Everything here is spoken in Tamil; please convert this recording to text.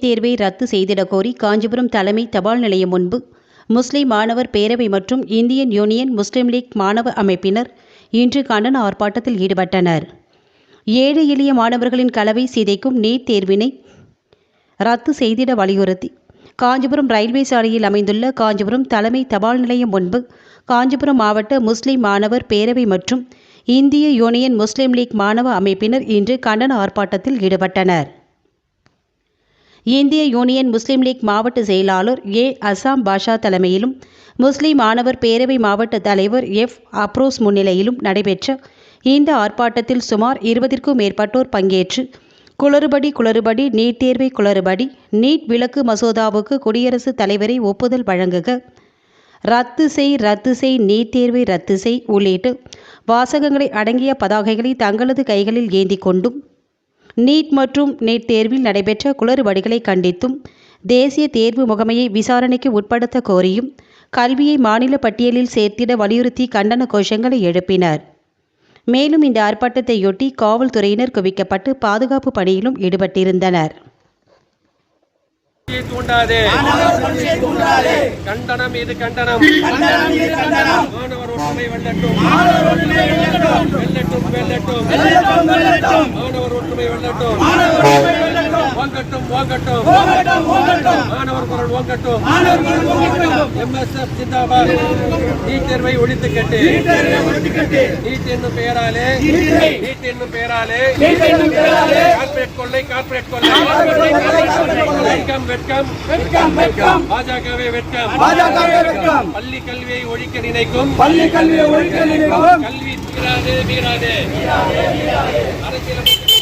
தேர்வை ரத்து செய்திடக் கோரி காஞ்சிபுரம் தலைமை தபால் நிலையம் முன்பு முஸ்லிம் மாணவர் பேரவை மற்றும் இந்தியன் யூனியன் முஸ்லிம் லீக் மாணவ அமைப்பினர் இன்று கண்டன ஆர்ப்பாட்டத்தில் ஈடுபட்டனர். ஏழை எளிய மாணவர்களின் கலவை சிதைக்கும் நீட் தேர்வினை ரத்து செய்திட வலியுறுத்தி காஞ்சிபுரம் ரயில்வே சாலையில் அமைந்துள்ள காஞ்சிபுரம் தலைமை தபால் நிலையம் முன்பு காஞ்சிபுரம் மாவட்ட முஸ்லிம் மாணவர் பேரவை மற்றும் இந்திய யூனியன் முஸ்லிம் லீக் மாணவ அமைப்பினர் இன்று கண்டன ஆர்ப்பாட்டத்தில் ஈடுபட்டனர். இந்திய யூனியன் முஸ்லீம் லீக் மாவட்ட செயலாளர் ஏ. அசாம் பாஷா தலைமையிலும் முஸ்லீம் மாணவர் பேரவை மாவட்ட தலைவர் எஃப். அப்ரோஸ் முன்னிலையிலும் நடைபெற்ற இந்த ஆர்ப்பாட்டத்தில் சுமார் இருபதிற்கும் மேற்பட்டோர் பங்கேற்று குளறுபடி குளறுபடி நீட் தேர்வை குளறுபடி நீட் விலக்கு மசோதாவுக்கு குடியரசுத் தலைவரை ஒப்புதல் வழங்குக ரத்து செய் ரத்து செய் நீட் தேர்வை ரத்து செய் உள்ளிட்டு வாசகங்களை அடங்கிய பதாகைகளை தங்களது கைகளில் ஏந்தி கொண்டும் நீட் மற்றும் நீட் தேர்வில் நடைபெற்ற குளறுபடிகளை கண்டித்தும் தேசிய தேர்வு முகமையை விசாரணைக்கு உட்படுத்த கோரியும் கல்வியை மாநில பட்டியலில் சேர்த்திட வலியுறுத்தி கண்டன கோஷங்களை எழுப்பினர். மேலும் இந்த ஆர்ப்பாட்டத்தையொட்டி காவல்துறையினர் குவிக்கப்பட்டு பாதுகாப்பு பணியிலும் ஈடுபட்டிருந்தனர். கண்டனம் இது கண்டனம் மாணவர் ஒற்றுமை வெல்லட்டும் வெல்லட்டும் வெல்லட்டும் மாணவர் ஒற்றுமை வெல்லட்டும் ஓங்கட்டும் ஓங்கட்டும் மாணவர் குரல் ஓங்கட்டும் எம்எஸ்எஃப் ஜிந்தாபாத் நீட் தேர்வை ஒழித்து கட்டு நீட் என்னும் பெயராலே நீட் என்னும் பெயராலே கார்ப்பரேட் கொள்ளை கார்ப்பரேட் கொள்ளை வெட்கம் வெட்கம் வெட்கம் வெட்கம் பாஜகவே வெட்கம். பாஜகவே வெட்கம் பள்ளி கல்வியை ஒழிக்க நினைக்கும். பள்ளி கல்வியை ஒழிக்க நினைக்கும். கல்வி மீறாதே மீறாதே அரசியலமைப்பு